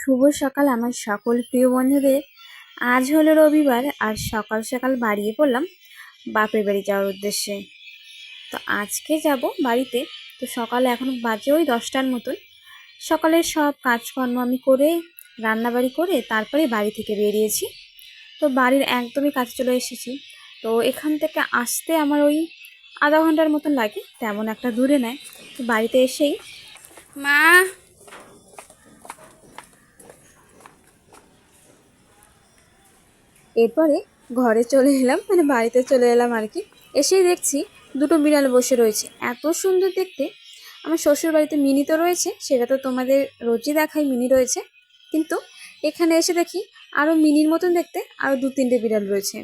শুভ সকাল আমার সকল প্রিয় বন্ধুদের। আজ হলো রবিবার, আর সকাল সকাল বাড়িয়ে পড়লাম বাপের বাড়ি যাওয়ার উদ্দেশ্যে। তো আজকে যাব বাড়িতে। তো সকালে এখন বাজে ওই দশটার মতন। সকালের সব কাজকর্ম আমি করে, রান্নাবাড়ি করে, তারপরে বাড়ি থেকে বেরিয়েছি। তো বাড়ির একদমই কাছে চলে এসেছি। তো এখান থেকে আসতে আমার ওই আধা ঘণ্টার মতন লাগে, তেমন একটা দূরে নেয়। তো বাড়িতে এসেই মা এরপরে ঘরে চলে এলাম মানে বাড়িতে চলে এলাম আর কি। এসেই দেখছি দুটো বিড়াল বসে রয়েছে। এত সুন্দর দেখতে। আমার শ্বশুর বাড়িতে মিনি তো রয়েছে, সেটা তো তোমাদের রোজই দেখাই মিনি রয়েছে। কিন্তু এখানে এসে দেখি আরও মিনির মতন দেখতে আরও দু তিনটে বিড়াল রয়েছে।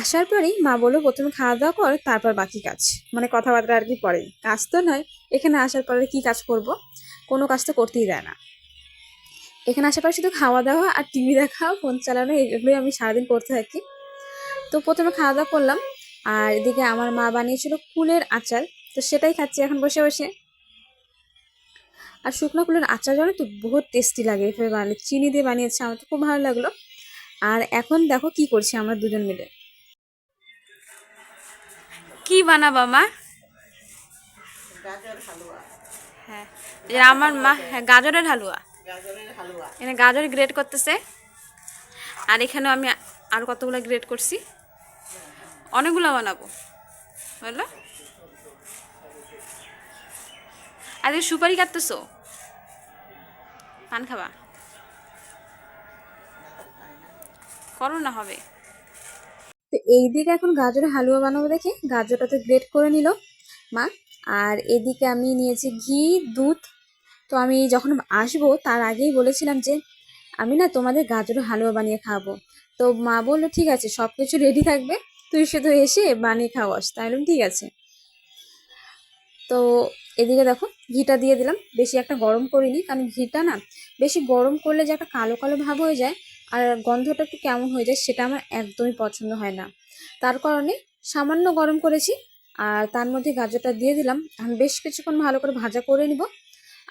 আসার পরেই মা বলল, প্রথমে খাওয়া দাওয়া কর, তারপর বাকি কাজ। মানে কথাবার্তা আর কি পরে। কাজ তো নয়, এখানে আসার পরে কি কাজ করব? কোনো কাজ তো করতেই দেয় না। এখানে আসার পরে শুধু খাওয়া দাওয়া আর টিভি দেখা ফোন চালানো এগুলোই আমি সারাদিন করতে থাকি। তো প্রথমে খাওয়া দাওয়া করলাম আর এদিকে আমার মা বানিয়েছিল কুলের আচার তো সেটাই খাচ্ছি এখন বসে বসে। আর শুকনো কুলের আচার জানো তো বহুত টেস্টি লাগে এভাবে বানালে। চিনি দিয়ে বানিয়েছে আমার তো খুব ভালো লাগল। আর এখন দেখো কি করছি আমরা দুজন মিলে। কি বানাবা মা? গাজর হালুয়া। হ্যাঁ এই আমার মা হ্যাঁ গাজরের হালুয়া। এখানে গাজর গ্রেড করতেছে। আর এখানেও আমি আর কতগুলো গ্রেড করছি। অনেকগুলো বানাবো। বুঝলো আর সুপারি কাটতেছো? পান খাবা? করো না হবে। তো এই দিকে এখন গাজরের হালুয়া বানাবো দেখে। গাজরটা তো গ্রেট করে নিল মা। আর এদিকে আমি নিয়েছি ঘি দুধ তো আমি যখন আসব, তার আগেই বলেছিলাম যে, আমি না তোমাদের গাজরের হালুয়া বানিয়ে খাব তো মা বলল, ঠিক আছে সব কিছু রেডি থাকবে। তুই শুধু এসে বানিয়ে খাওয়াস, তাই বললাম, ঠিক আছে। তো এদিকে দেখো, ঘিটা দিয়ে দিলাম। বেশি একটা গরম করিনি, কারণ ঘিটা না বেশি গরম করলে যে একটা কালো কালো ভাব হয়ে যায় আর গন্ধটা একটু কেমন হয়ে যায়, সেটা আমার একদমই পছন্দ হয় না। তার কারণে সামান্য গরম করেছি আর তার মধ্যে গাজরটা দিয়ে দিলাম। এখন বেশ কিছুক্ষণ ভালো করে ভাজা করে নিব।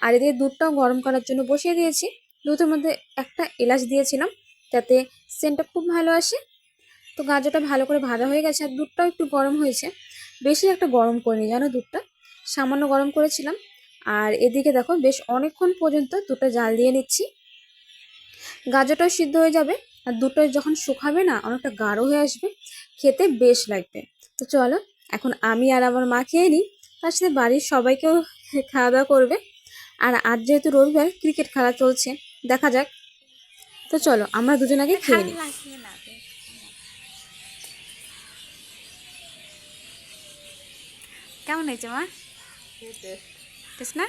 আর এদিকে দুধটাও গরম করার জন্য বসিয়ে দিয়েছি। দুধের মধ্যে একটা এলাচ দিয়েছিলাম, যাতে সেন্টটা খুব ভালো আসে। তো গাজরটা ভালো করে ভাজা হয়ে গেছে আর দুধটাও একটু গরম হয়েছে। বেশি একটা গরম করিনি, জানো দুধটা? সামান্য গরম করেছিলাম। আর এদিকে দেখো, বেশ অনেকক্ষণ পর্যন্ত দুধটা জাল দিয়ে নিচ্ছি। গাজরটাও সিদ্ধ হয়ে যাবে আর দুটো যখন শুকাবে না, অনেকটা গাঢ় হয়ে আসবে, খেতে বেশ লাগবে। তো চলো, এখন আমি আর আমার মা খেয়ে নিই। তার সাথে বাড়ির সবাইকেও খাওয়া দাওয়া করবে। আর আজ যেহেতু রবিবার ক্রিকেট খেলা চলছে দেখা যাক। তো চলো আমরা দুজন আগে খেয়ে নিই। কেমন হয়েছে মা? টেস্ট না?